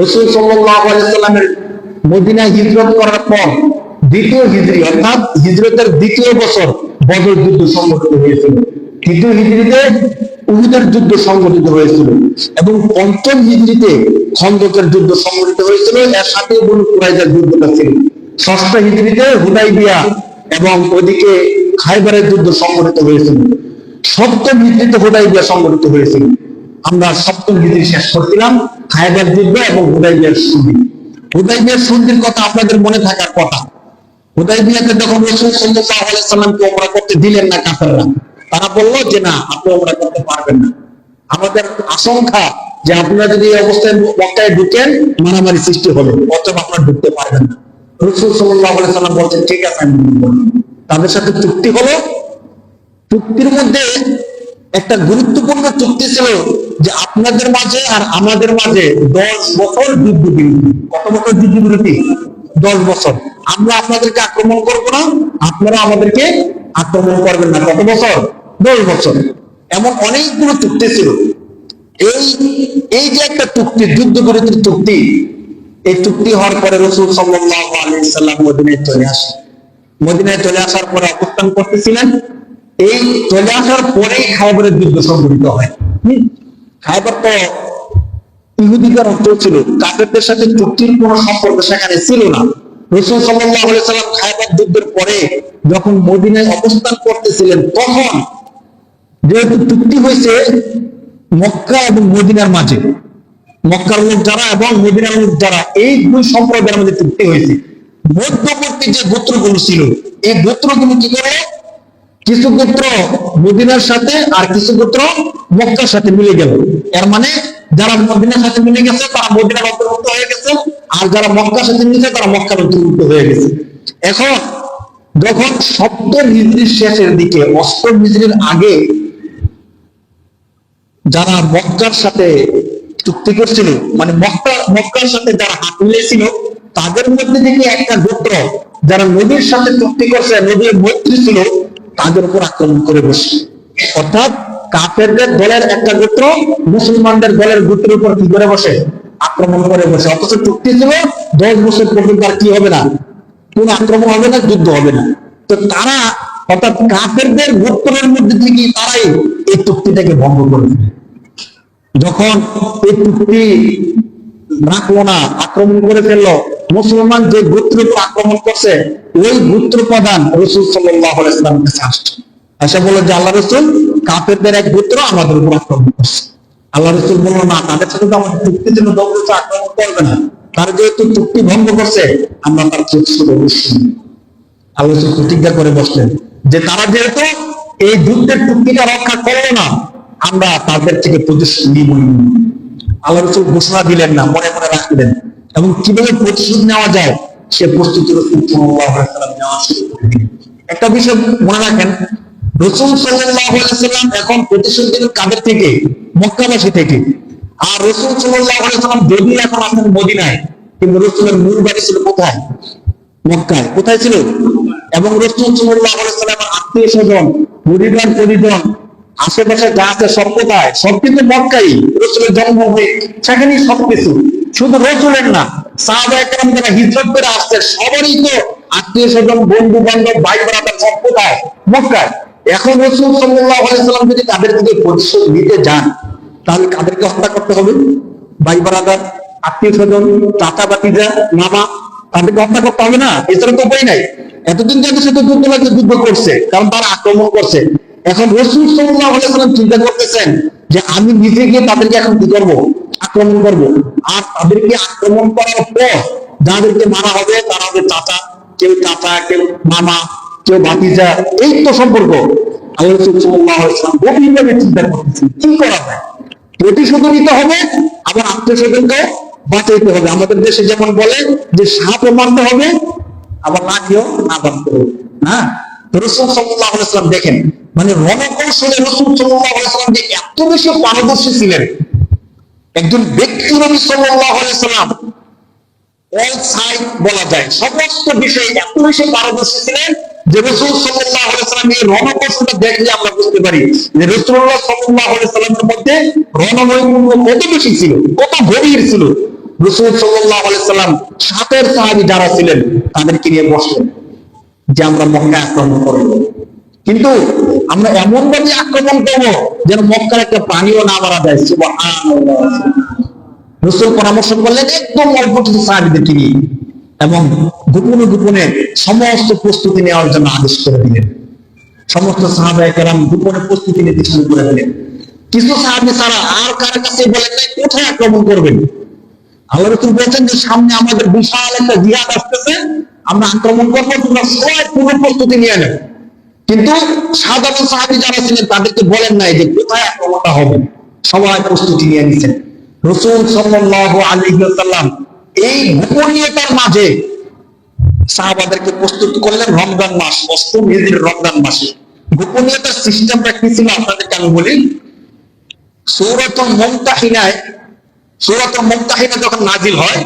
রসুল সাল্লামের মদিনায় হিজরত করার পর দ্বিতীয় হিজরি, অর্থাৎ হিজরতের দ্বিতীয় বছর বদর যুদ্ধ সংগঠিত হয়েছিল। তৃতীয় হিজরিতে উহুদের যুদ্ধ সংগঠিত হয়েছিল এবং পঞ্চম হিজরিতে খন্দকের যুদ্ধ সংগঠিত হয়েছিল। এর সাথে বনু কুরাইজার যুদ্ধটা ছিল। ষষ্ঠ হিজরিতে হুদাইবিয়া এবং ওদিকে খাইবারের যুদ্ধ সংগঠিত হয়েছিল। সপ্তম হিজরিতে হুদাইবিয়া সংগঠিত হয়েছিল। আমরা সপ্তম হিজরি শেষ করছিলাম খাইবার যুদ্ধ এবং হুদাইবিয়ার সন্ধি। হুদাইবিয়ার সন্ধির কথা আপনাদের মনে থাকার কথা। হুদাইবিয়াতে যখন রসুল সাল্লাল্লাহু আলাইহি সাল্লামকে ওমরা করতে দিলেন না কাফেররা, তারা বলল যে, না, আপনি ওমরা করতে পারবেন না। আমাদের আশঙ্কা যে আপনারা যদি এই অবস্থায় মক্কায় ঢুকেন, মারামারি সৃষ্টি হবে, অতএব আপনারা ঢুকতে পারবেন না। রসুল সাল্লাল্লাহু আলাইহি সাল্লাম বলছেন, ঠিক আছে, আমি তাদের সাথে চুক্তি হলো। চুক্তির মধ্যে একটা গুরুত্বপূর্ণ চুক্তি ছিল যে আপনাদের মাঝে আর আমাদের মাঝে দশ বছর যুদ্ধ বিরতি কত বছর যুদ্ধ বিরতি দশ বছর। আমরা আপনাদেরকে আক্রমণ করব না, আপনারা আমাদেরকে আক্রমণ করবেন না। কত বছর? দশ বছর। এমন অনেকগুলো চুক্তি ছিল। এই এই যে একটা চুক্তি যুদ্ধ বিরতির চুক্তি, এই চুক্তি হওয়ার পরে রসুল সাল্লাল্লাহু আলাইহি সাল্লাম মদিনায় চলে আসে। মদিনায় চলে আসার পরে অবস্থান করতেছিলেন। এই চলে আসার পরেই খাইবারের যুদ্ধ সংঘটিত হয়। খাইবার তো ইহুদিকার অঞ্চল ছিল। কাফেরদের সাথে চুক্তির কোনো সম্পর্ক সেখানে ছিল না। রসুল সাল্লাম খাইবার যুদ্ধের পরে যখন মদিনায় অবস্থান করতেছিলেন, তখন যেহেতু চুক্তি হয়েছে মক্কা এবং মদিনার মাঝে, মক্কার লোক যারা এবং মদিনার লোক যারা, এই দুই সম্প্রদায়ের মধ্যে চুক্তি হয়েছে। মধ্যবর্তী যে গোত্রগুলো ছিল, এই গোত্রগুলো কি করে? কিছু গোত্র মদিনার সাথে আর কিছু গোত্র মক্কার সাথে মিলে গেল। এর মানে যারা মদিনার সাথে মিলে গেছে, তারা মদিনার অন্তর্ভুক্ত হয়ে গেছে, আর যারা মক্কার সাথে মিলেছে, তারা মক্কার অন্তর্ভুক্ত হয়ে গেছে। এখন যখন সপ্তম হিজড়ির শেষের দিকে, অষ্টম হিজড়ির আগে যারা মক্কার সাথে চুক্তি করছিল মানে মক্কা, মক্কার সাথে যারা হাত মিলেছিল, তাদের মধ্যে থেকে একটা গোত্র যারা নদীর সাথে চুক্তি করছে নদীর মৈত্রী ছিল তাদের উপর আক্রমণ করে বসে। অর্থাৎ কাফেরদের দলের একটা গোত্র মুসলমানদের দলের গোত্রের উপর কি করে বসে? আক্রমণ করে বসে। অথচ চুক্তি ছিল, দশ বছর পর্যন্ত আর কি হবে না? কোন আক্রমণ হবে না, যুদ্ধ হবে না। তো তারা, অর্থাৎ কাফেরদের গোত্রের মধ্যে থেকে তারাই এই চুক্তিটাকে ভঙ্গ করে ফেলে। যখন এই চুক্তি রাখল না, আক্রমণ করে ফেলল মুসলমান যে গোত্রের আক্রমণ করছে, ওই গোত্র প্রধান রসুল সাল্লাহ কাছে আসছে। এসে বলল যে, আল্লাহ রসুল, কাফেরদের এক গোত্র আমাদের উপর আক্রমণ করছে। আল্লাহ রসুল বলল, না, তাদের সাথে তো আমাদের চুক্তি ছিল দৌড়তে আক্রমণ করবে না। তার যেহেতু চুক্তি ভঙ্গ করছে, আমরা তার চুক্তি অবশ্যই আল্লাহ রসুল প্রতিজ্ঞা করে বসলেন যে, তারা যেহেতু এই যুদ্ধের চুক্তিটা রক্ষা করল না, আমরা তাদের থেকে প্রতিশোধ নিবই নিব। আল্লাহ রসুল ঘোষণা দিলেন না, মনে মনে রাখলেন এবং কীভাবে প্রতিশোধ নেওয়া যায়, সে প্রস্তুতি একটা বিষয় মনে রাখেন, রসুল ওয়াসাল্লাম এখন প্রতিশোধ দিলেন কাদের থেকে? মক্কাবাসী থেকে। আর রসুল ওয়াসাল্লাম যদি এখন আসেন মদিনায়, কিন্তু রসুলের মূল বাড়ি ছিল কোথায়? মক্কায়। কোথায় ছিল? এবং রসুল ওয়াসাল্লামের আত্মীয় স্বজন, পরিবার পরিজন, আশেপাশে যা আছে সব কোথায়? সব কিন্তু মক্কাই রসুলের জন্ম জন্মভূমি সেখানেই সবকিছু। শুধু রসুলের না সাহাবা হিজরত করে আসছে, সবারই তো আত্মীয় স্বজন বন্ধু বান্ধব ভাই ব্রাদার সব মক্কায়। এখন রসুল সাল্লাল্লাহু আলাইহি সাল্লাম যদি তাদের থেকে প্রতিশোধ নিতে যান, তাহলে কাদেরকে হত্যা করতে হবে? ভাই ব্রাদার আত্মীয় স্বজন চাচা বাতিজা মামা, তাদেরকে হত্যা করতে হবে না? এছাড়া তো উপায় নাই। এতদিন যাদের সাথে যুদ্ধ লাগছে যুদ্ধ করছে, কারণ তারা আক্রমণ করছে। এখন রসুল সাল্লাল্লাহু আলাইহি সাল্লাম চিন্তা করতেছেন যে আমি নিজে গিয়ে তাদেরকে এখন কি করব? আক্রমণ করব। আর তাদেরকে আক্রমণ করার পর যাদেরকে মারা হবে, তারা হবে চাচা। কেউ চাচা, কেউ মামা, কেউ ভাতিজা। এই তো সম্পর্ক। আমাদের দেশে যেমন বলে যে সাপও মারতে হবে, আবার লাঠিও না বাঁধতে হবে। তো রসুল সাল্লাহ দেখেন মানে রণকৌশলে রসুল সাল্লাহ যে এত বেশি পারদর্শী ছিলেন একজন ব্যক্তি নবী সাইড বলা যায়। সমস্ত বিষয়ে এত বেশি পারদর্শী ছিলেন যে রসুল আলাইসালাম এই রণকৌশলটা দেখলে আমরা বুঝতে পারি যে রসুল্লাহ সাল্লাহ আলাইসালামের মধ্যে রণনৈপুণ্য কত বেশি ছিল, কত গভীর ছিল। রসুল সাল্লাম সাতের সাহাবি যারা ছিলেন, তাদেরকে নিয়ে বসলেন যে আমরা মক্কা আক্রমণ করব। কিন্তু আমরা এমন ভাবে আক্রমণ করব যেন মক্কার একটা প্রাণীও না মারা যায়। রসুল পরামর্শ করলেন, একদম অল্প কিছু সাহাবিদেরকে নিয়ে এবং গোপনে গোপনে সমস্ত প্রস্তুতি নেওয়ার জন্য আদেশ করে দিলেন। সমস্ত সাহাবায়ে কেরাম গোপনে প্রস্তুতি নিতে শুরু করে দিলেন। কিছু সাহাবি ছাড়া আর কার কাছে বলেন নাই, কোথায় আক্রমণ করবেন? আল্লাহ রসুল বলছেন যে, সামনে আমাদের বিশাল একটা জিহাদ আসতেছে, আমরা আক্রমণ করব, তোমরা সবাই পূর্ব প্রস্তুতি নিয়ে নেবে কিন্তু সাধারণ সাহাবি যারা ছিলেন, তাদেরকে বলেন নাই যে কোথায় আক্রমণটা হবে। সবাই প্রস্তুতি নিয়ে নিছেন। রসুল সাল্লাল্লাহু আলাইহি এই গোপনীয়তার মাঝে সাহাবাদেরকে প্রস্তুত করলেন রমজান মাস, অষ্টম হিজরির রমজান মাসে। গোপনীয়তার সিস্টেমটা কি ছিল আপনাদেরকে আমি বলি? সৌরত মমতাহিনায় সৌরত মমতাহিনা যখন নাজিল হয়,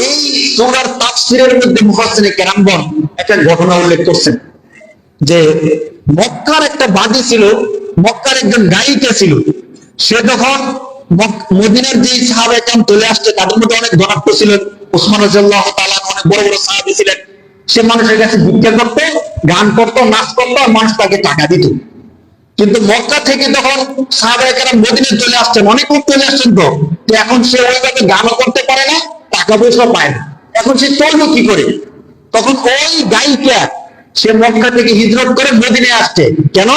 এই সূরার তাফসীরের মধ্যে মুফাসসিরে কেরামগণ একটা ঘটনা উল্লেখ করছেন। যে মক্কার একটা বাদী ছিল, মক্কার একজন গায়িকা ছিল। সে যখন মদিনার যে সাহাবায়ে কেরাম চলে আসছে, তাদের মধ্যে অনেক ধনাত্ম ছিলেন। ওসমান রাদিয়াল্লাহু তাআলা অনেক বড় বড় সাহাবী ছিলেন। সে মানুষের কাছে ভিক্ষা করতো, গান করতো, নাচ করতো, আর মানুষ তাকে টাকা দিত। কিন্তু মক্কা থেকে যখন সাহাবাহিকেরা মদিনে চলে আসছেন, অনেক লোক চলে আসছেন তো তো এখন সে ওইভাবে গানও করতে পারে না, টাকা পয়সা পায় না। এখন সে চলল কি করে? তখন ওই গায়িকা সে মক্কা থেকে হিজরত করে মদিনে আসছে। কেন?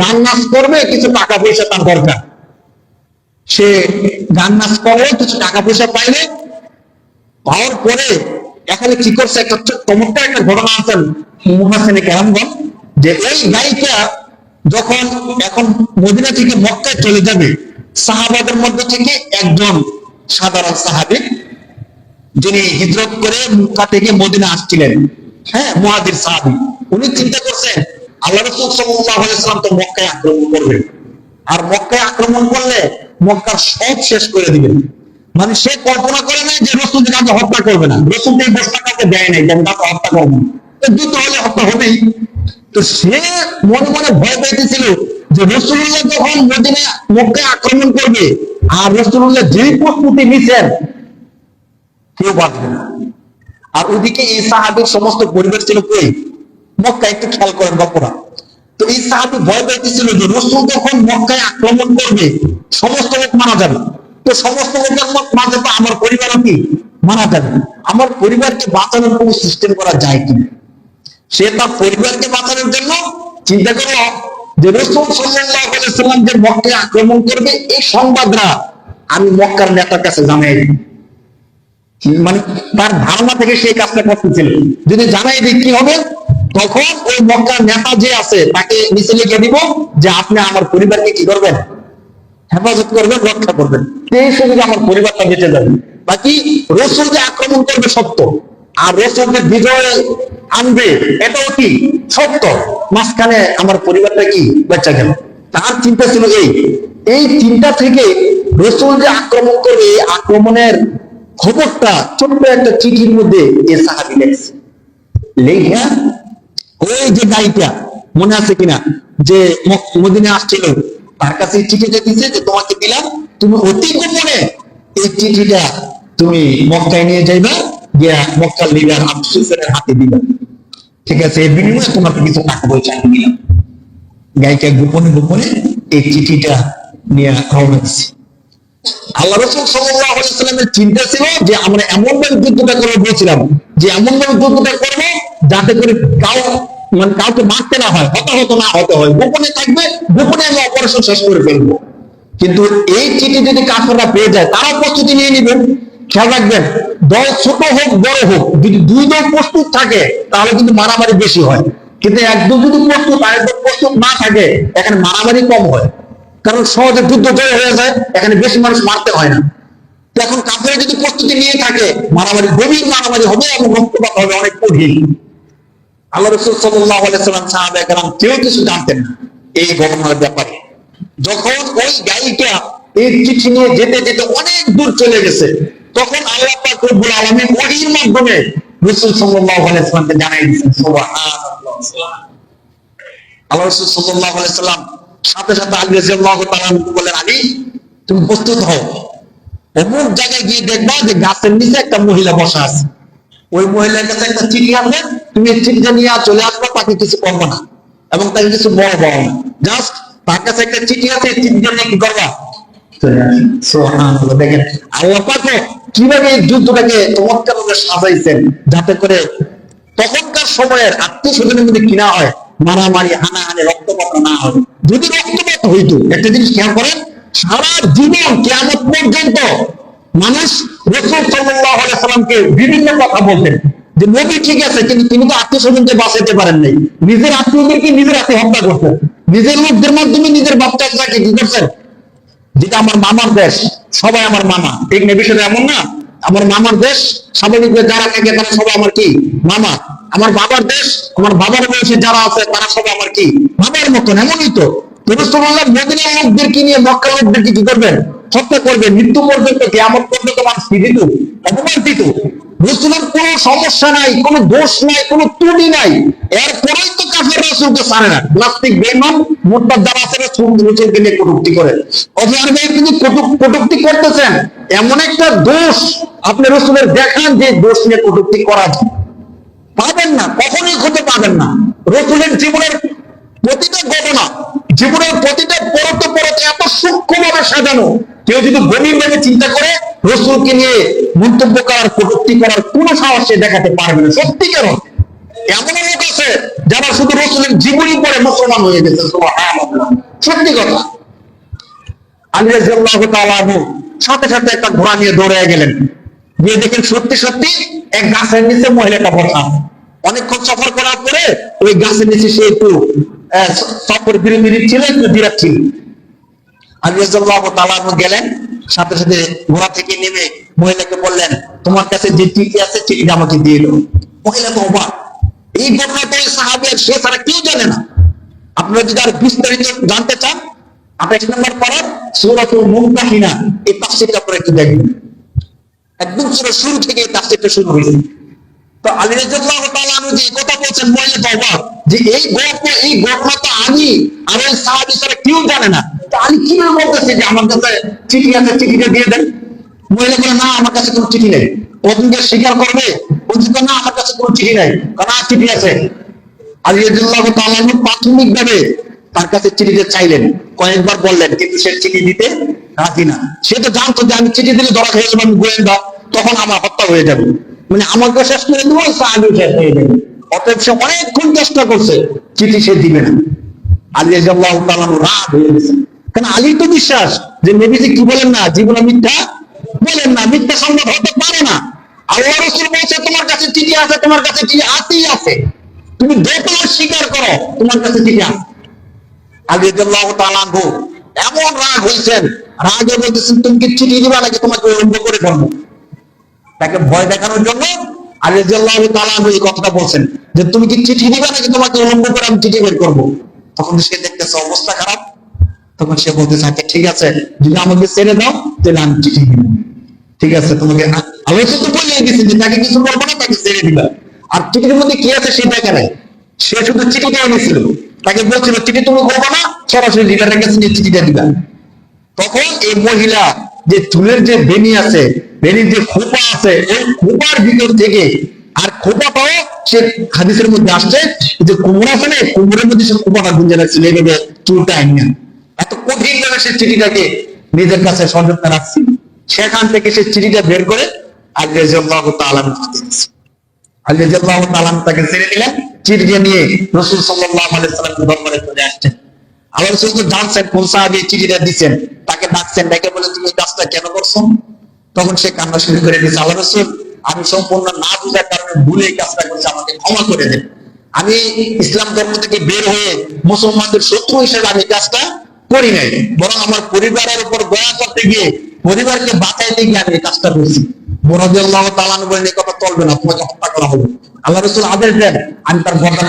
গান নাচ করবে, কিছু টাকা পয়সা তার দরকার। সে গান নাচ করবে কিছু টাকা পয়সা পাইলে পাওয়ার পরে এখানে কি করছে? একটা চমৎকার একটা ঘটনা আছেন মুহাসিনে কেরামগণ যে ওই গায়িকা যখন এখন মদিনা থেকে মক্কায় চলে যাবে, সাহাবাদের মধ্যে থেকে একজন সাধারণ সাহাবি, যিনি হিজরত করে মক্কা থেকে মদিনা আসছিলেন। হ্যাঁ মুহাজির সাহাবি। উনি চিন্তা করছেন, আল্লাহ রসুল সাল্লাম তো মক্কায় আক্রমণ করবেন। আর মক্কায় আক্রমণ করলে মক্কার সব শেষ করে দিবেন। মানে সে কল্পনা করে নাই যে রসুল কাউকে হত্যা করবে না। রসুল এই বস্তা কাউকে দেয় নাই যে আমি কাউকে হত্যা করব তো হলে হত্যা হবেই। তো সে মনে মনে ভয় পেতেছিল যে রসুল্লাহ যখন মদিনে, মক্কায় আক্রমণ করবে, আর রসুল্লাহ যেই প্রস্তুতি নিছেন, কেউ বাঁচবে না। আর ওইদিকে এই সাহাবির সমস্ত পরিবার ছিল কই? মক্কা একটু খেয়াল করেন গল্পটা। তো এই সাহাবি ভয় পাইতেছিল যে রসুল যখন মক্কায় আক্রমণ করবে, সমস্ত লোক মারা যাবে। তো সমস্ত লোকের মত মাঝে তো আমার পরিবারও কি? মারা যাবে। আমার পরিবারকে বাঁচানোর কোনো সিস্টেম করা যায় কি সে তার পরিবারকে বাঁচানোর জন্য চিন্তা করল যে রসুল সাল্লাম যে মক্কায় আক্রমণ করবে, এই সংবাদরা আমি মক্কার নেতার কাছে জানাই মানে তার ধারণা থেকে সেই কাজটা করতেছিল। যদি জানাই দিই কি হবে, তখন ওই মক্কার নেতা যে আছে, তাকে নিচে লিখে দিব যে আপনি আমার পরিবারকে কি করবেন? হেফাজত করবেন, রক্ষা করবেন। এই সুযোগে আমার পরিবারটা বেঁচে যাবে বাকি রসুল যে আক্রমণ করবে সত্য। আর রসুল যে বিজয় আনবে, এটাও কি? সত্য। মাঝখানে আমার পরিবারটা কি? বেঁচে গেল। তার চিন্তা ছিল এই। এই চিন্তা থেকে রসুল যে আক্রমণ করবে আক্রমণের খবরটা ছোট্ট একটা চিঠির মধ্যে লেখা ওই যে গাড়িটা, মনে আছে কিনা? যে মদিনে আসছিল, তার কাছে চিঠিটা দিছে যে তোমাকে দিলাম, তুমি অতি গোপনে এই চিঠিটা তুমি মক্কায় নিয়ে যাইবা, গিয়া মক্কার লিডার সুফিয়ানের হাতে দিবা। ঠিক আছে, এর বিনিময়ে তোমাকে কিছু টাকা পয়সা আমি দিলাম। গায়িকা গোপনে গোপনে এই চিঠিটা নিয়ে রওনা দিচ্ছে আল্লাহ রসুল সাল্লামের চিন্তা ছিল যে আমরা এমন ভাবে যুদ্ধটা করে বলেছিলাম যে এমন ভাবে যুদ্ধটা করব যাতে করে কাউ মানে কাউকে মারতে না হয়, হতাহত না হতে হয়। গোপনে থাকবে, গোপনে আমি অপারেশন শেষ করে ফেলব। কিন্তু এই চিঠি যদি কাফেররা পেয়ে যায়, তারা প্রস্তুতি নিয়ে নেবেন খেয়াল রাখবেন, দল ছোট হোক, বড় হোক, যদি দুই দল প্রস্তুত থাকে, তাহলে কিন্তু মারামারি বেশি হয়। কিন্তু একদম যদি প্রস্তুত আর একদম প্রস্তুত না থাকে, এখানে মারামারি কম হয়। কারণ সহজে যুদ্ধ জয় হয়ে যায়, এখানে বেশি মানুষ মারতে হয় না। এখন কাফের যদি প্রস্তুতি নিয়ে থাকে, মারামারি, গভীর মারামারি হবে এবং রক্তপাত হবে অনেক কঠিন। আল্লাহ রসুল সাল্লাহ আলাইসাল্লাম সাহাবা একরাম কেউ কিছু জানতেন না এই ঘটনার ব্যাপারে। যখন ওই গাড়িটা এই চিঠি নিয়ে যেতে যেতে অনেক দূর চলে গেছে, তখন আল্লাহ পাক রব্বুল আলামিন ওহির মাধ্যমে রাসূল সাল্লাল্লাহু আলাইহি ওয়াসাল্লামকে জানাই দিয়েছেন সুবহানাল্লাহ। আল্লাহ রাসূল সাল্লাল্লাহু আলাইহি সাথে সাথে আলী রাদিয়াল্লাহু তাআলা বলেন তুমি প্রস্তুত হও। অমুক জায়গায় গিয়ে দেখবা যে গাছের নিচে একটা মহিলা বসা আছে। ওই মহিলার কাছে একটা চিঠি আছে, তুমি চিঠিটা নিয়ে চলে আসবে, তাকে কিছু করব না এবং তাকে কিছু বড় বড় না। জাস্ট তার কাছে একটা চিঠি আছে চিঠিটা নিয়ে কি করবা? দেখেন, আল্লাহ পাকে কীভাবে এই যুদ্ধটাকে চমৎকার সাজাইছেন, যাতে করে তখনকার সময়ের আত্মীয় স্বজনের মধ্যে কিনা হয়। মারামারি, হানাহানি, রক্তপাত না হয়। যদি রক্তপাত হইতো, একটা জিনিস খেয়াল করেন, সারা জীবন কেয়ামত পর্যন্ত মানুষ রসুল সাল্লাহ সাল্লামকে বিভিন্ন কথা বলতেন। যে নবী ঠিক আছে, কিন্তু তিনি তো আত্মীয় স্বজনকে বাঁচাইতে পারেন নাই। নিজের আত্মীয়দেরকে নিজের হাতে হত্যা করতেন নিজের লোকদের মাধ্যমে নিজের বাচ্চাকে কি করছেন। যেটা আমার মামার দেশ, সবাই আমার মামা। ঠিক না বিষয়টা এমন না। আমার মামার দেশ স্বাভাবিক যারা থাকে তারা সবাই আমার কি? মামা। আমার বাবার দেশ, আমার বাবার বয়সে যারা আছে তারা সবাই আমার কি? বাবার মতন, এমনই তো। রসুল্লাহ মদিনার নিয়ে কি করবেন? হত্যা করবেন মৃত্যু পর্যন্ত কেমন পর্যন্ত অপমান অপমানিত রসুলের কোনো সমস্যা নাই, কোনো দোষ নাই, কোনো ত্রুটি নাই। এরপরেই তো কাফের রসুলকে ছাড়ে না। প্লাস্টিক বেমান মোটবার যারা আছে রসুলকে নিয়ে কটুক্তি করে। অথবা কিন্তু কটুক্তি করতেছেন। এমন একটা দোষ আপনি রসুলের দেখান যে দোষ নিয়ে কটুক্তি করা পাবেন না, কখনোই হতে পাবেন না। রসুলের জীবনের প্রতিটা ঘটনা, জীবনের প্রতিটা পরত পরতে এত সূক্ষ্মভাবে সাজানো কেউ যদি গভীর ভাবে চিন্তা করে, রসুলকে নিয়ে মন্তব্য করার, কটুক্তি করার কোন সাহস সে দেখাতে পারবে না। সত্যি কেন? এমন লোক আছে যারা শুধু রসুলের জীবনী পড়ে মুসলমান হয়ে গেছে। সত্যি কথা। সাথে সাথে একটা ঘোড়া নিয়ে দৌড়ে গেলেন। গিয়ে দেখেন সত্যি সত্যি এক গাছের নিচে মহিলাটা বসা। অনেকক্ষণ সফর করার পরে ওই গাছের নিচে সে একটু সফর বিরতি ছিল একটু বিরাট ছিল। গেলেন, সাথে সাথে ঘোড়া থেকে নেমে মহিলাকে বললেন, তোমার কাছে যে চিঠি আছে, চিঠিটা আমাকে দিয়ে মহিলা তো অবাক। এই ঘটনা তো সাহাবের সে ছাড়া কেউ জানে না। আপনারা যদি আর বিস্তারিত জানতে চান আঠাশ নম্বর পড়ার সৌরাতুল মুমতাহিনা এই তাফসিরটা পরে একটু দেখবেন। একদম পুরো শুরু থেকে এই তাফসিরটা শুরু হয়েছে। তো আলী তাআলা আনহু যে কথা বলছেন যে এই এই তো আমি আর ওই সাহাবী কেউ জানে না। আলী কীভাবে বলতেছে যে আমার কাছে চিঠি আছে, চিঠিটা দিয়ে দেন? মহিলা বলে, না, আমার কাছে কোনো চিঠি নেই। স্বীকার করবে না, আমার কাছে কোনো চিঠি নেই। কারণ চিঠি আছে? আলী প্রাথমিকভাবে তার কাছে চিঠিটা চাইলেন, কয়েকবার বললেন, কিন্তু সে চিঠি দিতে রাজি না। সে তো জানতো যে, আমি চিঠি দিলে ধরা খেয়ে যাব, আমি গোয়েন্দা, তখন আমার হত্যা হয়ে যাবে। মানে আমাকে শেষ করে দেবো আমি শেষ হয়ে যাবে। অতএব সে অনেকক্ষণ চেষ্টা করছে, চিঠি সে দিবে না। আলী রাদিয়াল্লাহু রাগ হয়ে গেছে। কারণ আলীর তো বিশ্বাস যে নবীজি কি বলেন না? জীবনে মিথ্যা বলেন না, মিথ্যা সম্ভব হতে পারে না। আল্লাহ রসুল বলছে, তোমার কাছে চিঠি আছে, তোমার কাছে চিঠি আছেই আছে। তুমি যত স্বীকার করো, তোমার কাছে চিঠি আছে। আলী রাদিয়াল্লাহু তাআলা আনহু এমন রাগ হয়েছেন। রাগে বলতেছেন, তুমি কি চিঠি দিবা নাকি তোমাকে উলম্ব করে ধরবো তাকে ভয় দেখানোর জন্য তাআলা এই কথাটা বলছেন যে, তুমি কি চিঠি দিবা নাকি তোমাকে করে আমি চিঠি বের করব? তখন সে দেখতেছে অবস্থা খারাপ। তখন সে থাকে ঠিক আছে, যদি আমাকে ছেড়ে দাও, তাহলে আমি চিঠি দিব। ঠিক আছে, তোমাকে আ- আল্লাহ তো বলে দিয়েছে যে, তাকে কিছু করব না, তাকে ছেড়ে দিবা। আর চিঠির মধ্যে কি আছে সেটা কেন সে শুধু চিঠিটা এনেছিল। তাকে বলছিল, চিঠি তুমি করব না, সরাসরি লিডারের কাছে চিঠিটা দিবা। তখন এই মহিলা যে চুলের যে বেনি আছে বেনির যে খোপা আছে, ওই খোপার ভিতর থেকে আর খোপাটাও সে হাদিসের মধ্যে আসছে যে কোমর আছে না কোমরের মধ্যে সে খোপাটা গুঞ্জে রাখছিল, এইভাবে চুলটা আইনা এত কঠিন ভাবে সে চিঠিটাকে নিজের কাছে সযত্নে রাখছিল সেখান থেকে সে চিঠিটা বের করে আজ রেজাল্লাহ তালাম রাদিয়াল্লাহু তাআলা আনহু তাকে ছেড়ে দিলেন, চিঠিটা নিয়ে রসুল সাল্লাল্লাহু আলাইহি সাল্লামের দরবারে চলে আসছেন। আল্লাহ রাসূল তো জানছেন কোন সাহাবী এই চিঠিটা দিচ্ছেন, তাকে ডাকছেন, ডেকে বলে এই কেন তখন সে কান্না শুরু করে দিয়েছে, আল্লাহ রাসূল, আমি সম্পূর্ণ না বুঝার কারণে ভুলে কাজটা করছি, আমাকে ক্ষমা করে দেন। আমি ইসলাম ধর্ম থেকে বের হয়ে মুসলমানদের শত্রু হিসেবে আমি কাজটা করি নাই, বরং আমার পরিবারের উপর দয়া করতে গিয়ে পরিবারকে বাঁচাইতে গিয়ে আমি কাজটা করছি। এই কথা চলবে না, তোমাকে হত্যা করা হবে। আল্লাহ রাসূল আদেশ দেন, আমি তার গর্দান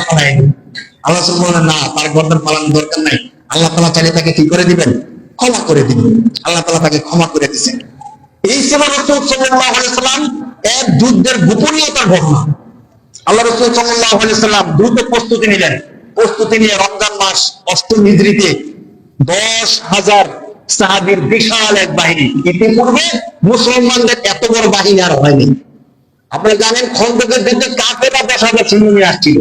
আল্লাহ রাসূল বলেন, না, তার গর্দান ফালানোর দরকার নাই। আল্লাহ তাআলা চাইলে তাকে কি করে দিবেন? ক্ষমা করে দিবেন। আল্লাহ তাআলা তাকে ক্ষমা করে দিয়েছেন। এই ছিল রাসূল সাল্লাম, এক যুদ্ধের গোপনীয়তার ঘটনা। আল্লাহ রসুল সাল্লাম দ্রুত প্রস্তুতি নিলেন। প্রস্তুতি নিয়ে রমজান মাস দশ হাজার সাহাবির বিশাল এক বাহিনী। ইতিপূর্বে মুসলমানদের এত বড় বাহিনী আর হয়নি। আপনারা জানেন, খন্দকের যুদ্ধে কাফেরা দশ হাজার সৈন্য নিয়ে আসছিল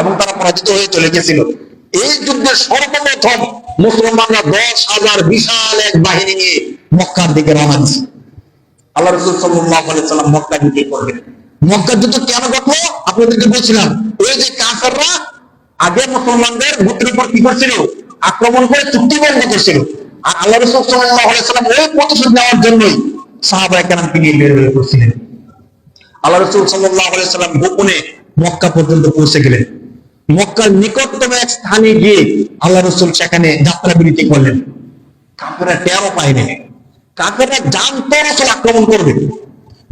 এবং তারা পরাজিত হয়ে চলে গেছিল। এই যুদ্ধে সর্বপ্রথম মুসলমানরা দশ হাজার বিশাল এক বাহিনী নিয়ে মক্কার দিকে রওনা দিচ্ছে আল্লাহ রসুল সাল্লাম মক্কা দিকে করবেন মক্কা যুদ্ধ কেন ঘটলো আপনাদেরকে বলছিলাম, ওই যে কাফেররা আগে মুসলমানদের বুকের উপর কি করছিল? আক্রমণ করে চুক্তিবন্ধ করছিল। আর আল্লাহ রসুল সাল্লাম ওই প্রতিশোধ নেওয়ার জন্যই সাহাবা কেরামকে নিয়ে বের হয়ে পড়ছিলেন। আল্লাহ রসুল সাল্লাম গোপনে মক্কা পর্যন্ত পৌঁছে গেলেন। মক্কার নিকটতম এক স্থানে গিয়ে আল্লাহ রসুল সেখানে যাত্রা বিরতি করলেন। কাপেরা টেরও পায়নি। কাপেরা জানতো রসুল আক্রমণ করবে।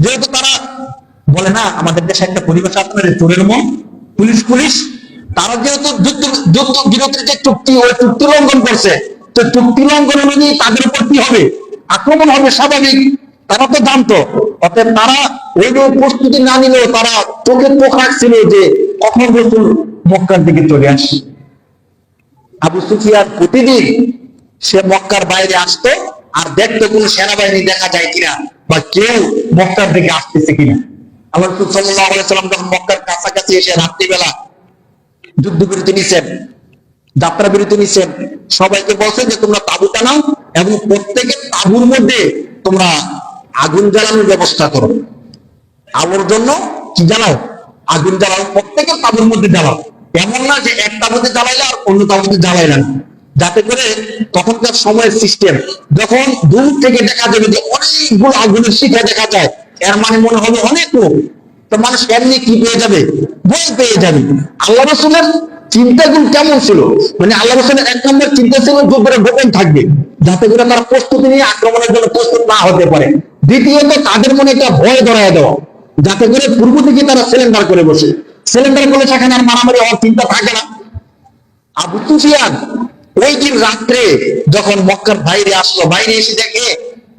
যেহেতু তারা বলে, না, আমাদের দেশে একটা পরিবেশ আপনার চোরের মন, পুলিশ পুলিশ। তারা যেহেতু যুদ্ধ যুদ্ধ বিরতির যে চুক্তি, ওই চুক্তি লঙ্ঘন করছে, তো চুক্তি লঙ্ঘন অনুযায়ী তাদের উপর কি হবে? আক্রমণ হবে স্বাভাবিক, তারা তো জানতো। অতএব তারা ওই প্রস্তুতি না নিলেও তারা চোখে চোখ রাখছিল যে কখন রসুল মক্কার দিকে চলে আসে আবু সুফিয়ান প্রতিদিন সে মক্কার বাইরে আসতো আর দেখতো কোন সেনাবাহিনী দেখা যায় কিনা? বা কেউ মক্কার দিকে আসতেছে কিনা? সাল্লাল্লাহু সাল্লাম যখন মক্কার কাছাকাছি এসে রাত্রিবেলা যুদ্ধ বিরতি নিছেন, যাত্রা বিরতি নিছেন, সবাইকে বলছেন যে, তোমরা তাবু টানাও এবং প্রত্যেকের তাবুর মধ্যে তোমরা আগুন জ্বালানোর ব্যবস্থা করো। আলোর জন্য কি জ্বালাও? আগুন জ্বালাও প্রত্যেকের তাবুর মধ্যে জ্বালাও। এমন না যে এক তাবুতে জ্বালাইলে আর অন্য তাবুতে জ্বালাইলে যাতে করে তখনকার সময়ের সিস্টেম যখন দূর থেকে দেখা যাবে যে অনেকগুলো আগুনের শিখা দেখা যায়, এর মানে মনে হবে অনেক লোক। তো মানুষ এমনি কি পেয়ে যাবে? ভয় পেয়ে যাবে। আল্লাহ রসুলের চিন্তাগুলো কেমন ছিল? মানে আল্লাহ রসুলের এক নম্বর চিন্তা ছিল যুদ্ধের গোপন থাকবে, যাতে করে তারা প্রস্তুতি নিয়ে আক্রমণের জন্য প্রস্তুত না হতে পারে। দ্বিতীয়ত, তাদের মনে একটা ভয় ধরায় দেওয়া, যাতে করে পূর্ব থেকে তারা সিলিন্ডার করে বসে। সিলিন্ডার করলে সেখানে আর মারামারি হওয়ার চিন্তা থাকে না। আবু সুফিয়ান ওই দিন রাত্রে যখন মক্কার বাইরে আসলো, বাইরে এসে দেখে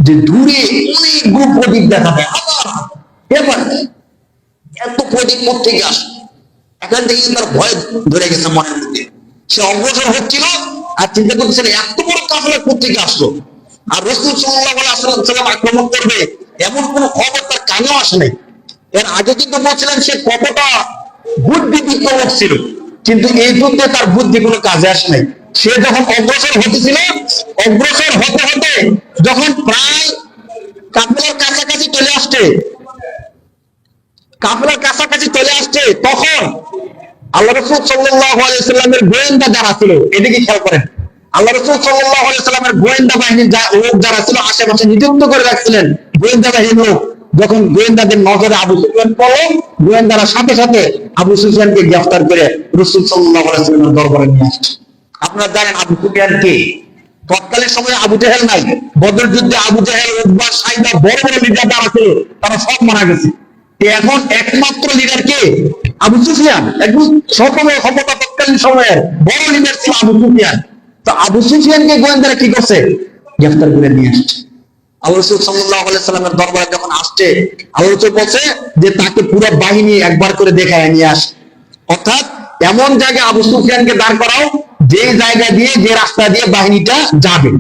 যে দূরে অনেকগুলো প্রদীপ দেখা যায়। আবার এবার এত প্রদীপ থেকে আসলো এখান থেকে তার ভয় ধরে গেছে মনের মধ্যে। সে অগ্রসর হচ্ছিল আর চিন্তা করতেছিল, এত বড় কাফেলা থেকে আসলো? আর রসুল সাল্লাম আক্রমণ করবে, এমন কোন খবর তার কানেও আসে নাই। এর আগে কিন্তু বলছিলেন সে কতটা বুদ্ধি বিপ্লব ছিল, কিন্তু এই যুদ্ধে তার বুদ্ধি কোনো কাজে আসে নাই। সে যখন অগ্রসর হতেছিল, অগ্রসর হতে হতে যখন প্রায় কাপড়ের কাছাকাছি চলে আসছে, কাফেলার কাছাকাছি চলে আসছে, তখন আল্লাহ রসুল সাল্লামের গোয়েন্দা যারা ছিল, এদিকে খেয়াল করেন, আল্লাহ রসুল সাল্লামের গোয়েন্দা বাহিনীর লোক যারা ছিল, আশেপাশে নিযুক্ত করে রাখছিলেন গোয়েন্দা বাহিনীর লোক, যখন গোয়েন্দাদের নজরে আবু সুফিয়ান পড়ল, গোয়েন্দারা সাথে সাথে আবু সুফিয়ানকে গ্রেফতার করে রসুল সাল্লাহ দরবারে নিয়ে আসছে। আপনারা জানেন আবু সুফিয়ান কে? তৎকালীন সময়ে আবু জেহেল নাই। বদর যুদ্ধে আবু জেহেল উদ্বা সাইদা বড় বড় লিডার যারা ছিল, তারা সব মারা গেছে। এখন একমাত্র লিডার কে? আবু সুফিয়ান। একদম সকলের ক্ষমতা তৎকালীন সময়ের বড় লিডার ছিল আবু সুফিয়ান। তো আবু সুফিয়ানকে গোয়েন্দারা কি করছে? গ্রেফতার করে নিয়ে আসছে। আল্লাহ রসুল সাল্লাহ সাল্লামের দরবারে যখন আসছে, আল্লাহ রসুল বলছে যে তাকে পুরো বাহিনী একবার করে দেখায় নিয়ে আস। অর্থাৎ এমন জায়গায় আবু সুফিয়ানকে দাঁড় করাও যে জায়গা দিয়ে, যে রাস্তা দিয়ে বাহিনীটা যাবে।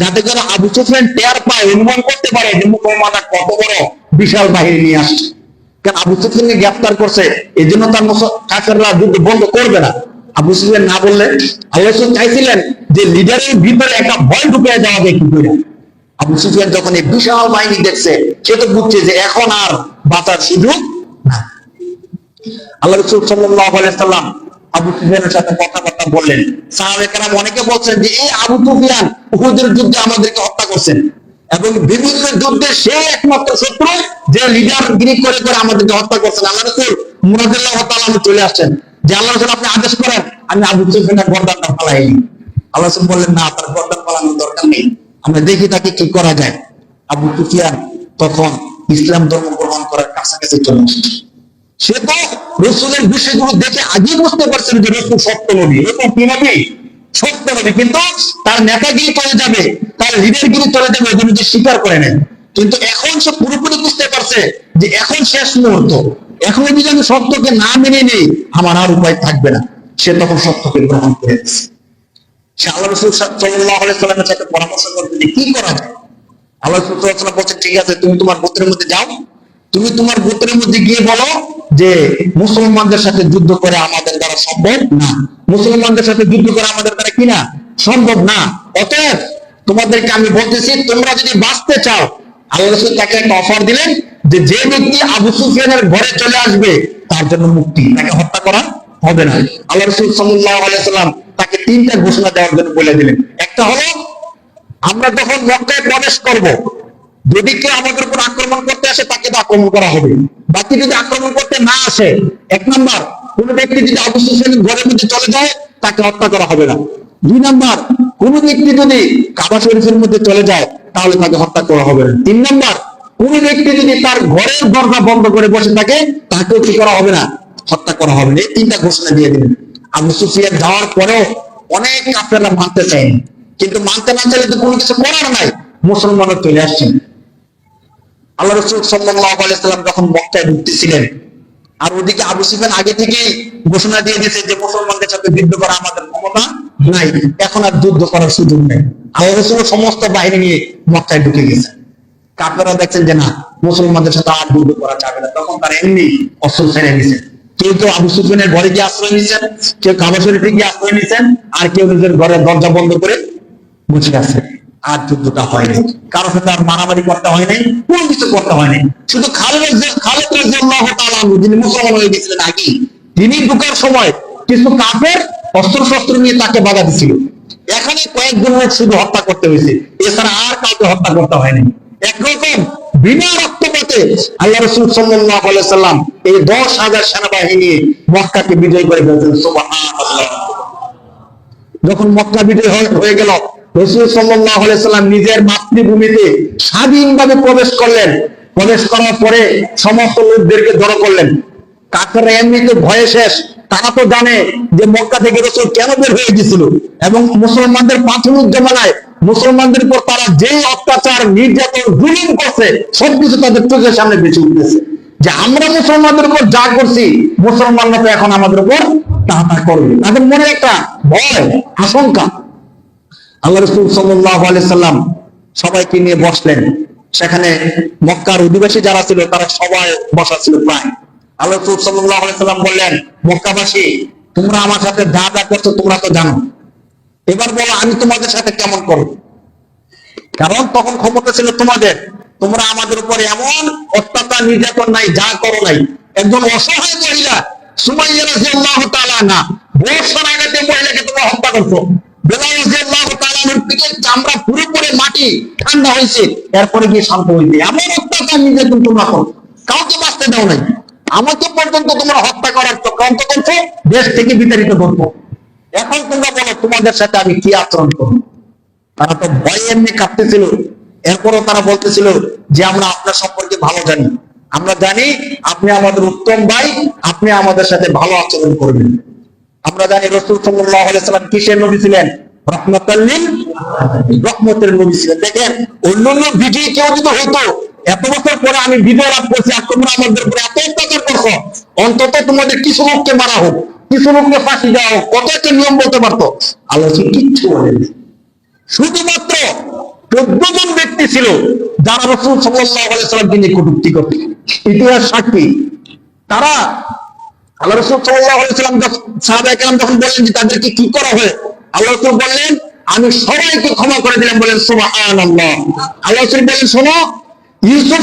যাতে করে আবু সুফিয়ান টের পায়, অনুমান করতে পারে যে মুসলমানরা কত বড় বিশাল বাহিনী নিয়ে আসছে। কারণ আবু সুফিয়ানকে গ্রেফতার করছে এই জন্য তার কাফেররা যুদ্ধ বন্ধ করবে না। আবু সুফিয়ান না বললে আল্লাহ চাইছিলেন যে লিডারের ভিতরে একটা ভয় ঢুকে যাওয়া যায় কি করে? আবু সুফিয়ান যখন এই বিশাল বাহিনী দেখছে, সে তো বুঝছে যে এখন আর বাঁচার সুযোগ না আল্লাহ রসুল সাল্লাহ সাল্লাম আবু সুফিয়ানের সাথে কথাবার্তা বললেন। সাহাবেকেরাম অনেকে বলছেন যে, এই আবু সুফিয়ান উহুদের যুদ্ধে আমাদেরকে হত্যা করছেন এবং বিভিন্ন যুদ্ধে সে একমাত্র শত্রু যে লিডার গিরি করে করে আমাদেরকে হত্যা করছেন। আল্লাহ রসুল মুরাদুল্লাহ তাআলা চলে আসছেন। যে আল্লাহ আপনি আদেশ করেন, আমি আবু সুফিয়ানের গর্দানটা ফালাই আল্লাহ বললেন, না, তার গর্দান ফালানোর দরকার নেই। আমরা দেখি তাকে কি করা যায়। আবু সুফিয়ান তখন ইসলাম ধর্ম গ্রহণ করার কাছাকাছি চলে আসছে সে তো রসুলের বিষয়গুলো দেখে আগেই বুঝতে পারছেন যে রসুল সত্য নবী, এরকম কি নবী? সত্য নবী, কিন্তু তার নেতাগিরি চলে যাবে, তার লিডারগিরি চলে যাবে, এজন্য যে স্বীকার করে নেন কিন্তু এখন সে পুরোপুরি বুঝতে পারছে যে এখন শেষ মুহূর্ত। এখন যদি আমি সত্যকে না মেনে নেই আমার আর উপায় থাকবে না। সে তখন সত্যকে গ্রহণ করে। সে আল্লাহ রসুল সাল্লাহ সাল্লামের সাথে পরামর্শ করতে কি করা যায়? আল্লাহ রসুল বলছেন, ঠিক আছে, তুমি তোমার গোত্রের মধ্যে যাও তুমি তোমার গোত্রের মধ্যে গিয়ে বলো যে মুসলমানদের সাথে যুদ্ধ করে আমাদের দ্বারা সম্ভব না। মুসলমানদের সাথে যুদ্ধ করে আমাদের দ্বারা কি না? সম্ভব না। অতএব তোমাদেরকে আমি বলতেছি, তোমরা যদি বাঁচতে চাও, আল্লাহ রসুল তাকে একটা অফার দিলেন যে যে ব্যক্তি আবু সুফিয়ানের ঘরে চলে আসবে, তার জন্য মুক্তি। তাকে হত্যা করা হবে না। আল্লাহ রসুল আলাইসাল্লাম তাকে তিনটা ঘোষণা দেওয়ার জন্য বলে দিলেন। একটা হলো, আমরা যখন মক্কায় প্রবেশ করব যদি কেউ আমাদের উপর আক্রমণ করতে আসে, তাকে তো আক্রমণ করা হবে। বাকি যদি আক্রমণ করতে না আসে, এক নাম্বার, কোন ব্যক্তি যদি আবু সুফিয়ানের ঘরের মধ্যে চলে যায়, তাকে হত্যা করা হবে না। দুই নাম্বার, কোন ব্যক্তি যদি কাবা শরীফের মধ্যে চলে যায়, তাহলে তাকে হত্যা করা হবে না। তিন নাম্বার, কোন ব্যক্তি যদি তার ঘরের দরজা বন্ধ করে বসে থাকে, তাকেও কি করা হবে না? হত্যা করা হবে না। এই তিনটা ঘোষণা দিয়ে দিলেন। আবু সুফিয়ান যাওয়ার পরেও অনেক আপনারা মানতে চান কিন্তু মানতে না চাইলে তো কোনো কিছু করার নাই। মুসলমানরা চলে আসছেন। আল্লাহ রসুল সাল্লাম যখন মক্কায় ঢুকতেছিলেন, আর ওদিকে আবু সুফিয়ান আগে থেকেই ঘোষণা দিয়ে দিয়েছে যে মুসলমানদের সাথে যুদ্ধ করা আমাদের ক্ষমতা নাই, এখন আর যুদ্ধ করার সুযোগ নেই। আল্লাহ রসুল সমস্ত বাহিনী নিয়ে মক্কায় ঢুকে গেছে। কাপেরা দেখছেন যে না, মুসলমানদের সাথে আর যুদ্ধ করা যাবে না, তখন তারা এমনি অস্ত্র ছেড়ে নিছেন কেউ কেউ আবু সুফিয়ানের ঘরে গিয়ে আশ্রয় নিছেন কেউ কাবা শরীফে গিয়ে আশ্রয় নিছেন আর কেউ নিজের ঘরের দরজা বন্ধ করে বসে আছে। আর যুদ্ধটা হয়নি। কারও সাথে আর মারামারি করতে হয় নাই কোন কিছু করতে হয় নাই শুধু খালেদ মুসলমান হয়ে গেছিলেন আগে, তিনি ঢুকার সময় কিছু কাফের অস্ত্র শস্ত্র নিয়ে তাকে বাধা দিছিল। এখানে কয়েকজন লোক শুধু হত্যা করতে হয়েছে। এছাড়া আর কাউকে হত্যা করতে হয়নি। একরকম বিনা রক্তপাতে আল্লাহ রসুল সাল্লাহ সাল্লাম এই দশ হাজার সেনাবাহিনী মক্কাকে বিজয় করে ফেলছেন। যখন মক্কা বিজয় হয়ে গেল নিজের মাতৃভূমিতে স্বাধীনভাবে প্রবেশ করলেন। প্রবেশ করার পরে সমস্ত লোকদেরকে জড়ো করলেন। কাকেরা এমনিতে ভয়ে শেষ। তারা তো জানে যে মক্কা থেকে রসুল কেন বের হয়ে গেছিল এবং মুসলমানদের প্রাথমিক জমানায় মুসলমানদের উপর তারা যে অত্যাচার, নির্যাতন করছে সবকিছু তাদের চোখের সামনে বেঁচে উঠতেছে। যে আমরা মুসলমানদের উপর যা করছি, মুসলমানরা তো এখন আমাদের উপর তা করবে। তাদের মনে একটা ভয়, আশঙ্কা। আল্লাহ রসুল সাল্লাহ সাল্লাম সবাইকে নিয়ে বসলেন। সেখানে মক্কার অধিবাসী যারা ছিল, তারা সবাই বসা ছিল প্রায়। আল্লাহ রসুল সাল্লাহ সাল্লাম বললেন, মক্কাবাসী, তোমরা আমার সাথে যা যা করছ তোমরা তো জানো। এবার বলো, আমি তোমাদের সাথে কেমন করব? কারণ তখন ক্ষমতা ছিল তোমাদের। তোমরা আমাদের উপর এমন অত্যাচার, নির্যাতন নাই, যা করো নাই। একজন অসহায় মহিলা, সুমাইয়া রাদিয়াল্লাহু তাআলা না বর্ষার আঘাতে মহিলাকে তোমরা হত্যা করছ চামড়া পুরোপুরি মাটি ঠান্ডা হয়েছে, এরপরে দাও নাই। তোমরা হত্যা এখন তোমরা বলো, তোমাদের সাথে আমি কি আচরণ করব? তারা তো ভয়ে এমনি কাঁপতেছিল। এরপরও তারা বলতেছিল যে, আমরা আপনার সম্পর্কে ভালো জানি। আমরা জানি আপনি আমাদের উত্তম ভাই, আপনি আমাদের সাথে ভালো আচরণ করবেন। আমরা জানি রসুল সাল্লাম কিসের নবী ছিলেন? নিয়ম বলতে পারতো? কিচ্ছু বলেনি। শুধুমাত্র চোদ্দ জন ব্যক্তি ছিল যারা রসুল সাল্লাহামকে নিয়ে কটুক্তি করত ইতিহাস সাক্ষী। তারা আল্লাহ আল্লাহ বললেন, আমি সবাইকে ক্ষমা করে দিলাম। বলেন ইউসুফ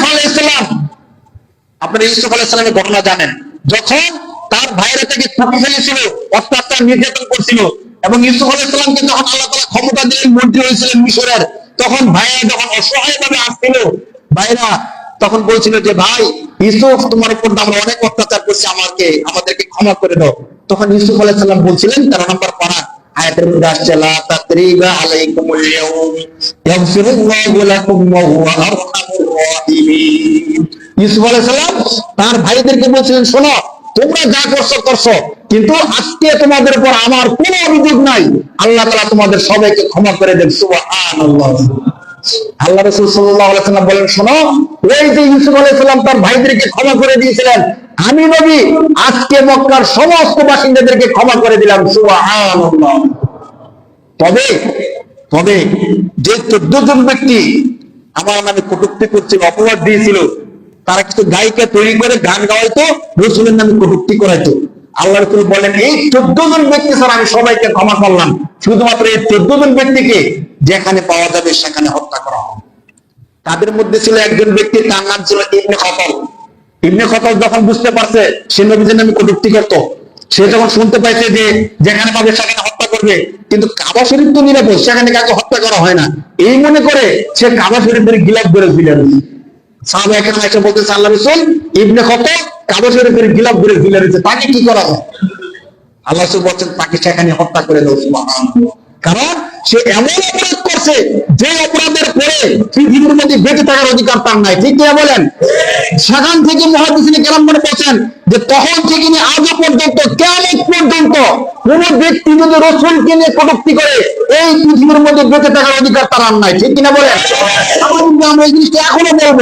আপনারা ইউসুফ আলাইসালামের ঘটনা জানেন। যখন তার ভাইরা থেকে খুঁটি ফেলেছিল, অত্যাচার, নির্যাতন করছিল এবং ইউসুফ আলাইসালামকে যখন আল্লাহ তালা ক্ষমতা দিলেন মন্ত্রী হয়েছিলেন মিশরের, তখন ভাইরা যখন অসহায় ভাবে আসছিল, ভাইরা তখন বলছিল যে, ভাই, ইউসুফ, তোমার উপর আমরা অনেক অত্যাচার করছি, আমাকে, আমাদেরকে ক্ষমা করে দাও। তখন ইউসুফ আলাইসাল্লাম বলছিলেন, তেরো নম্বর পাড়া তার ভাইদেরকে বলছিলেন, শোনো, তোমরা যা করছ করছ, কিন্তু আজকে তোমাদের উপর আমার কোনো অভিযোগ নাই। আল্লাহ তোমাদের সবাইকে ক্ষমা করে দেন, সুবহানাল্লাহ। আল্লাহ রাসূল সাল্লাম বলেন, শোনো, ওই যে ইউসুফ আলাইহিস সালাম তার ভাইদেরকে ক্ষমা করে দিয়েছিলেন, আমি নবী, আজকে মক্কার সমস্ত বাসিন্দাদেরকে ক্ষমা করে দিলাম তবে তবে যে চোদ্দ জন ব্যক্তি আমার নামে কটুক্তি করছিল, অপবাদ দিয়েছিল, তারা কিছু গায়িকা তৈরি করে, গান গাওয়াইতো, রসুলের নামে কটুক্তি করাইতো। আল্লাহ রসুল বলেন, এই চোদ্দ জন ব্যক্তি স্যার আমি সবাইকে ক্ষমা করলাম। শুধুমাত্র এই চোদ্দ জন ব্যক্তিকে যেখানে পাওয়া যাবে সেখানে হত্যা করা হবে। তাদের মধ্যে ছিল একজন ব্যক্তি, তার নাম ছিল ইবনে খতল। ইবনে খতল যখন বুঝতে পারছে সে নবীদের নামে কটুক্তি করত, সে যখন শুনতে পাইছে যে যেখানে পাবে সেখানে হত্যা করবে, কিন্তু কাবা শরীফ তো নিরাপদ, সেখানে কাউকে হত্যা করা হয় না। এই মনে করে সে কাবা শরীফের গিলাপ করে ফিরে সাহাবা এখানে এসে বলতেছে, আল্লাহ রসুল, ইবনে খতল কাবা শরীফের গিলাপ করে ফিরে রয়েছে তাকে কি করা হয়? আল্লাহ বলছেন, তাকে সেখানে হত্যা করে দেবো কারণ সে এমন অপরাধ করছে যে অপরাধের পরে পৃথিবীর মধ্যে বেঁচে থাকার অধিকার তার নাই। ঠিক কিনা বলেন? সেখান থেকে মহাদিসিনী কেরাম মনে বলছেন যে তখন থেকে নিয়ে আজও পর্যন্ত কেমন পর্যন্ত কোন ব্যক্তি যদি রসুলকে নিয়ে কটুক্তি করে, এই পৃথিবীর মধ্যে বেঁচে থাকার অধিকার তার আর নাই। ঠিক কিনা বলেন? আমরা এই জিনিসটা এখনও বলব।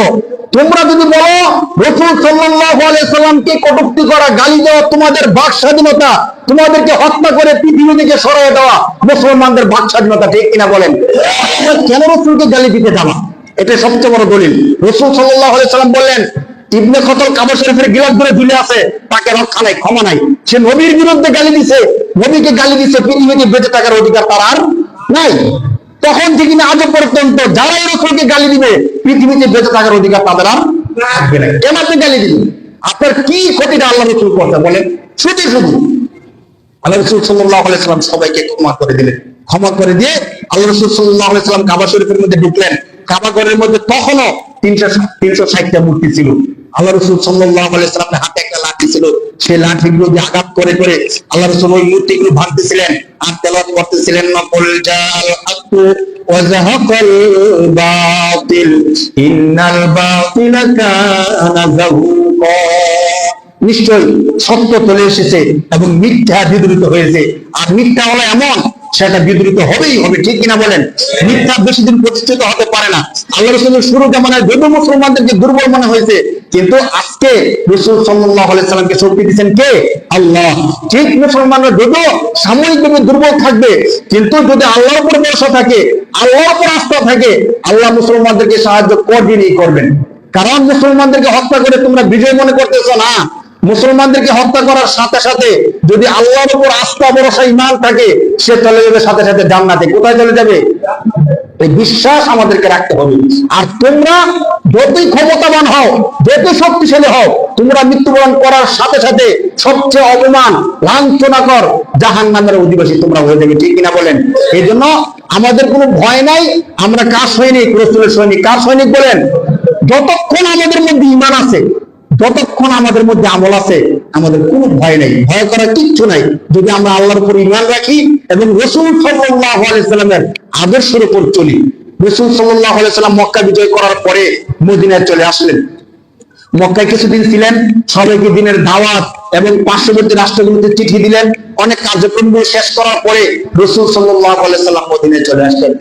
তোমরা যদি বলো, রসুল সাল্লামকে কটূক্তি করা, গালি দেওয়া তোমাদের বাক স্বাধীনতা, তোমাদেরকে হত্যা করে পৃথিবী থেকে সরিয়ে দেওয়া মুসলমানদের বাক স্বাধীনতা, ঠিক কিনা বলেন? কেন রসুলকে গালি দিতে যাবা? এটা সবচেয়ে বড় দলিল। রসুল আলাইহি সাল্লাম বললেন, ইবনে খতল কাবা শরীফের গিলাস ধরে ঝুলে আছে, তাকে রক্ষা নাই, ক্ষমা নাই। সে নবীর বিরুদ্ধে গালি দিছে, নবীকে গালি দিছে পৃথিবীতে বেঁচে থাকার অধিকার তার আর নাই। তখন থেকে না, আজও পর্যন্ত যারা এই রসুলকে গালি দিবে, পৃথিবীতে বেঁচে থাকার অধিকার তাদের আর থাকবে না। আপনি গালি দিবেন? আপনার কি ক্ষতিটা আল্লাহ রসুল করতে বলেন? শুধু শুধু। আল্লাহ রসুল সাল্লাহ আলাইসাল্লাম সবাইকে ক্ষমা করে দিলেন। ক্ষমা করে দিয়ে আল্লাহ রসুল সাল্লাহ আলাইসাল্লাম কাবা শরীফের মধ্যে ঢুকলেন। কাবা ঘরের মধ্যে তখনও তিনশো তিনশো ষাটটা মূর্তি ছিল। আল্লাহ রসুল সাল্লাহ আলাইসাল্লামের হাতে একটা লাঠি ছিল। সেই লাঠিগুলো দিয়ে আঘাত করে করে আল্লাহ রসুল ওই মূর্তিগুলো ভাঙতেছিলেন। আর তেলাওয়াত করতেছিলেন নকল জাল আকু ওয়াজাহাকাল বাতিল, ইন্নাল বাতিলা কানা যাহুকা নিশ্চয় সত্য চলে এসেছে এবং মিথ্যা বিদ্রুত হয়েছে। আর মিথ্যা হলো এমন সেটা বিদ্রুত হবেই হবে, ঠিক কিনা বলেন? মিথ্যা বেশি দিন প্রতিষ্ঠিত হতে পারে না। আল্লাহ রসুলের শুরু জামানায় যদিও মুসলমানদেরকে দুর্বল মনে হয়েছে, কিন্তু আজকে রসুল সাল্লাহ সাল্লামকে শক্তি দিচ্ছেন কে? আল্লাহ। ঠিক মুসলমানরা যদিও সাময়িকভাবে দুর্বল থাকবে, কিন্তু যদি আল্লাহর উপর ভরসা থাকে, আল্লাহর উপর আস্থা থাকে, আল্লাহ মুসলমানদেরকে সাহায্য কদিনই করবেন। কারণ মুসলমানদেরকে হত্যা করে তোমরা বিজয় মনে করতেছো না। মুসলমানদেরকে হত্যা করার সাথে সাথে যদি আল্লাহর উপর আস্থা, ভরসা ইমান থাকে, সে চলে যাবে সাথে সাথে জান্নাতে। কোথায় চলে যাবে? এই বিশ্বাস আমাদেরকে রাখতে হবে। আর তোমরা যতই ক্ষমতাবান হও, যতই শক্তিশালী হও, তোমরা মৃত্যুবরণ করার সাথে সাথে সবচেয়ে অপমান লাঞ্ছনাকর জাহান নামের অধিবাসী তোমরা হয়ে যাবে। ঠিক কিনা বলেন? এই জন্য আমাদের কোনো ভয় নাই, আমরা কার সৈনিক? রসুলের সৈনিক। কার সৈনিক বলেন? যতক্ষণ আমাদের মধ্যে ইমান আছে, যতক্ষণ আমাদের মধ্যে আমল আছে আমাদের কোনো ভয় নেই। ভয় করার কিচ্ছু নাই। যদি আমরা আল্লাহর উপর ইমান রাখি এবং রসুল সাল্লাহ আলাইসাল্লামের আদর্শের উপর চলি, রসুল সাল্লাহ আলাইসাল্লাম মক্কা বিজয় করার পরে মদিনায় চলে আসলেন। মক্কায় কিছুদিন ছিলেন, সবাইকে দিনের দাওয়াত এবং পার্শ্ববর্তী রাষ্ট্রগুলোতে চিঠি দিলেন। অনেক কার্যক্রমগুলো শেষ করার পরে রসুল সাল্লাহ আলাইসাল্লাম মদিনায় চলে আসলেন।